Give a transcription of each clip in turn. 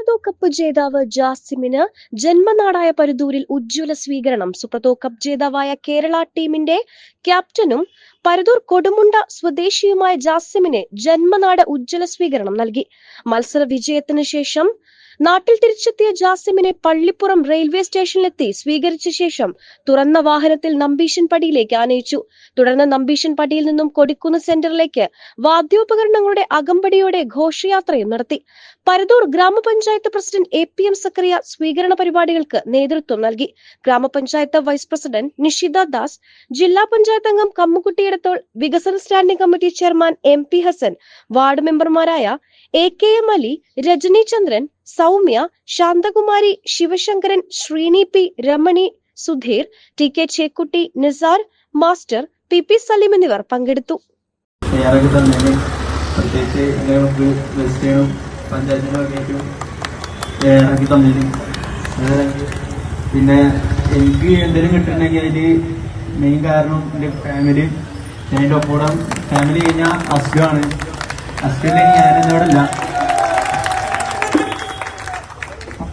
Subroto cup ജേതാവ് ജാസിമിന് ജന്മനാടായ പരുതൂരിൽ ഉജ്ജ്വല സ്വീകരണം. സുപ്രതോ കപ്പ് ജേതാവായ കേരള ടീമിന്റെ ക്യാപ്റ്റനും പരുദൂർ കൊടുമുണ്ട സ്വദേശിയുമായ ജാസിമിന് ജന്മനാട് ഉജ്ജ്വല സ്വീകരണം നൽകി. മത്സര വിജയത്തിന് ശേഷം നാട്ടിൽ തിരിച്ചെത്തിയ ജാസിമിനെ പള്ളിപ്പുറം റെയിൽവേ സ്റ്റേഷനിലെത്തി സ്വീകരിച്ച ശേഷം തുറന്ന വാഹനത്തിൽ നമ്പീശൻ പടിയിലേക്ക് ആനയിച്ചു. തുടർന്ന് നമ്പീശൻ പടിയിൽ നിന്നും കൊടിക്കുന്ന് സെന്ററിലേക്ക് വാദ്യോപകരണങ്ങളുടെ അകമ്പടിയോടെ ഘോഷയാത്രയും നടത്തി. പരതൂർ ഗ്രാമപഞ്ചായത്ത് president A P M Zakariya സ്വീകരണ പരിപാടികൾക്ക് നേതൃത്വം നൽകി. ഗ്രാമപഞ്ചായത്ത് വൈസ് പ്രസിഡന്റ് നിഷിത ദാസ് ജില്ലാ പഞ്ചായത്ത് അംഗം കമ്മുകുട്ടിയിടത്തോൾ വികസന standing committee chairman M P Hasan ward മെമ്പർമാരായ A K M Ali Rajani Chandran Soumya Santhakumari Sivasankaran Sreeni P Ramani Sudheer T K Chekkutty Nisar master P P Salim എന്നിവർ പങ്കെടുത്തു. പ്രത്യേകിച്ച്. പിന്നെ എനിക്ക് എന്തെങ്കിലും കിട്ടുന്നുണ്ടെങ്കിൽ അതിൽ മെയിൻ കാരണം എന്റെ ഫാമിലി ഞാൻ എന്റെ ഒപ്പം ഫാമിലി കഴിഞ്ഞാൽ അസ്കു ഞാൻ അസ്കു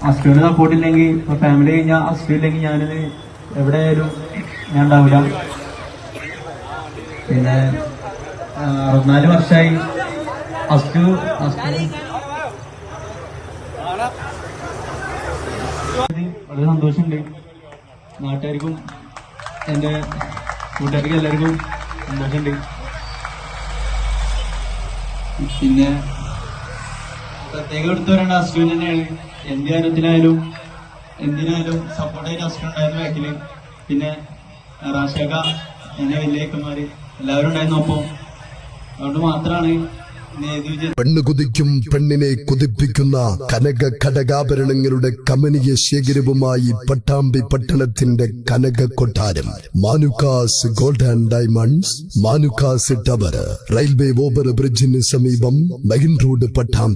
അസ്കുവിന് സപ്പോർട്ട് ഇല്ലെങ്കിൽ ഇപ്പൊ ഫാമിലി കഴിഞ്ഞാൽ അസ്കു ഇല്ലെങ്കിൽ ഞാനിത് എവിടെയായാലും ഞാൻ ഉണ്ടാവില്ല പിന്നെ അറുപത്തിനാല് വർഷമായി അസ്റ്റു അസ്റ്റു വളരെ സന്തോഷമുണ്ട്. നാട്ടുകാർക്കും എന്റെ കൂട്ടുകാർക്കും എല്ലാവർക്കും സന്തോഷമുണ്ട്. പിന്നെ പ്രത്യേകം എടുത്തു പറയേണ്ട. അസ്കു തന്നെയാണ്. എന്ത് കാര്യത്തിനായാലും എന്തിനായാലും സപ്പോർട്ടായിട്ട് അസ്കു ഉണ്ടായിരുന്നു ബാക്കിൽ പിന്നെ റാഷക എന്നെ വലിയക്കന്മാര് എല്ലാവരും ഉണ്ടായിരുന്നു. ഒപ്പം അതുകൊണ്ട് മാത്രമാണ് പെണ്ണ് കുതിക്കും പെണ്ണിനെ കുതിപ്പിക്കുന്ന കനക ഘടകാഭരണങ്ങളുടെ കമനീയ ശേഖരവുമായി പട്ടാമ്പി പട്ടണത്തിന്റെ കനക കൊട്ടാരം. Manukkas gold and diamonds Manukkas tower. Railway over ബ്രിഡ്ജിന് സമീപം മെയിൻ റോഡ് പട്ടാമ്പി.